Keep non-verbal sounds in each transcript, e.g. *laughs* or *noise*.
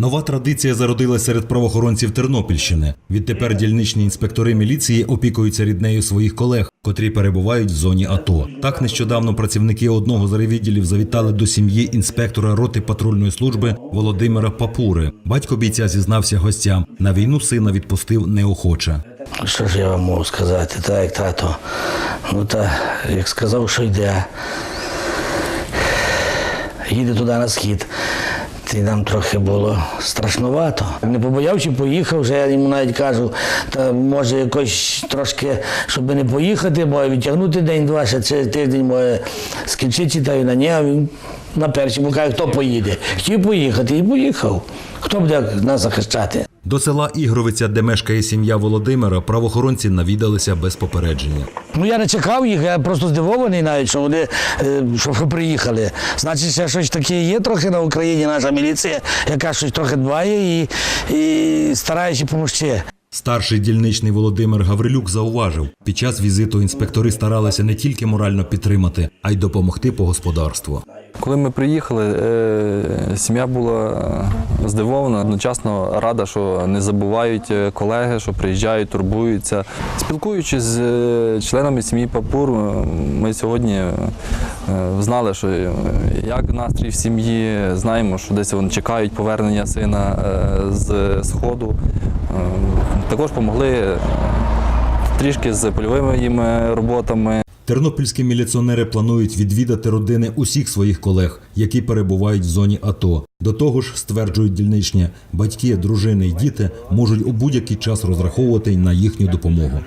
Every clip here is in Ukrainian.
Нова традиція зародилась серед правоохоронців Тернопільщини. Відтепер дільничні інспектори міліції опікуються ріднею своїх колег, котрі перебувають в зоні АТО. Так нещодавно працівники одного з райвідділів завітали до сім'ї інспектора роти патрульної служби Володимира Папури. Батько бійця зізнався гостям. На війну сина відпустив неохоче. Що ж я вам можу сказати, так як тато. Ну та як сказав, що йде. Їде туди на схід. І нам трохи було страшнувато. Не побоявся, поїхав, вже я йому навіть кажу, та може якось трошки, щоб не поїхати, бо відтягнути день-два, ще це тиждень може скінчити та й на нього він на першому каже, хто поїде. Хотів поїхати і поїхав. Хто буде нас захищати? До села Ігровиця, де мешкає сім'я Володимира, правоохоронці навідалися без попередження. Ну я не чекав їх, я просто здивований навіть, що вони е, що приїхали. Значить, ще щось таке є трохи на Україні, наша міліція, яка щось трохи дбає і, і старається допомогти. Старший дільничний Володимир Гаврилюк зауважив, під час візиту інспектори старалися не тільки морально підтримати, а й допомогти по господарству. Коли ми приїхали, е, сім'я була е, здивована, одночасно рада, що не забувають е, колеги, що приїжджають, турбуються. Спілкуючись з членами сім'ї Папур, ми сьогодні знали, що як настрій в сім'ї, знаємо, що десь вони чекають повернення сина з сходу. Також допомогли трішки з польовими їм роботами. Тернопільські міліціонери планують відвідати родини усіх своїх колег, які перебувають в зоні АТО. До того ж, стверджують дільничні, батьки, дружини й діти можуть у будь-який час розраховувати на їхню допомогу.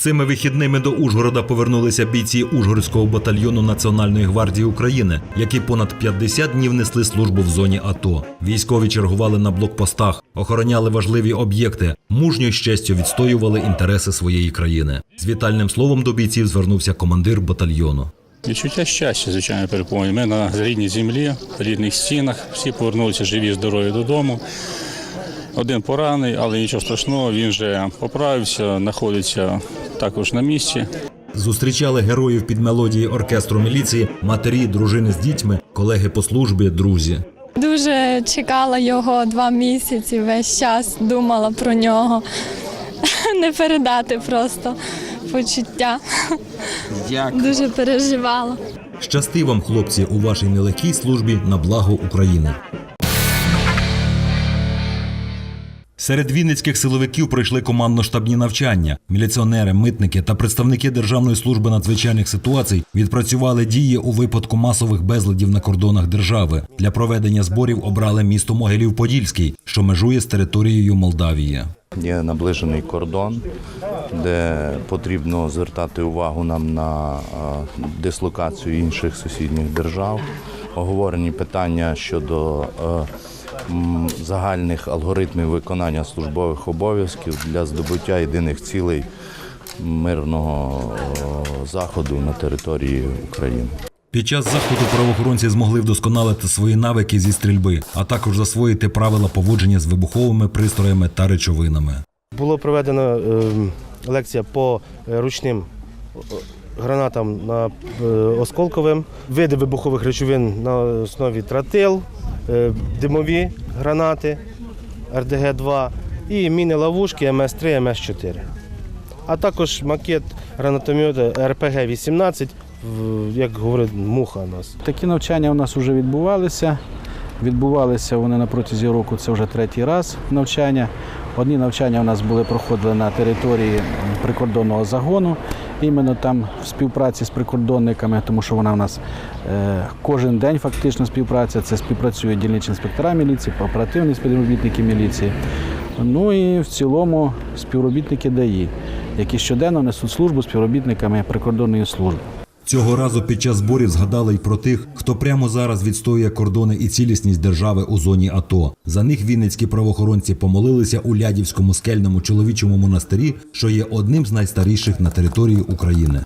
Цими вихідними до Ужгорода повернулися бійці Ужгородського батальйону Національної гвардії України, які понад 50 днів несли службу в зоні АТО. Військові чергували на блокпостах, охороняли важливі об'єкти, мужньо й з честю відстоювали інтереси своєї країни. З вітальним словом до бійців звернувся командир батальйону. Відчуття щастя, звичайно, переповнює. Ми на рідній землі, рідних стінах. Всі повернулися живі, здорові додому. Один поранений, але нічого страшного, він вже поправився, знаходиться також на місці. Зустрічали героїв під мелодії оркестру міліції, матері, дружини з дітьми, колеги по службі, друзі. Дуже чекала його два місяці, весь час думала про нього. *laughs* Не передати просто почуття. Дуже переживала. Щасти вам, хлопці, у вашій нелегкій службі на благо України. Серед вінницьких силовиків пройшли командно-штабні навчання. Міліціонери, митники та представники Державної служби надзвичайних ситуацій відпрацювали дії у випадку масових безладів на кордонах держави. Для проведення зборів обрали місто Могилів-Подільський, що межує з територією Молдавії. Є наближений кордон, де потрібно звертати увагу нам на дислокацію інших сусідніх держав. Оговорені питання щодо загальних алгоритмів виконання службових обов'язків для здобуття єдиних цілей мирного е, заходу на території України. Під час заходу правоохоронці змогли вдосконалити свої навики зі стрільби, а також засвоїти правила поводження з вибуховими пристроями та речовинами. Було проведено е, лекція по е, ручним е, гранатам на е, осколковим, види вибухових речовин на основі тротил, е, димові гранати РДГ-2 і міни ловушки МС-3, МС-4. А також макет гранатомета РПГ-18, як говорить муха у нас. Такі навчання у нас вже відбувалися. Відбувалися вони на протязі року, це вже третій раз навчання. Одні навчання у нас були проходили на території прикордонного загону, іменно там в співпраці з прикордонниками, тому що вона в нас е, кожен день фактично співпраця. Це співпрацює дільничні інспектора міліції, оперативні співробітники міліції. Ну і в цілому співробітники ДАІ, які щоденно несуть службу співробітниками прикордонної служби. Цього разу під час зборів згадали й про тих, хто прямо зараз відстоює кордони і цілісність держави у зоні АТО. За них вінницькі правоохоронці помолилися у Лядівському скельному чоловічому монастирі, що є одним з найстаріших на території України.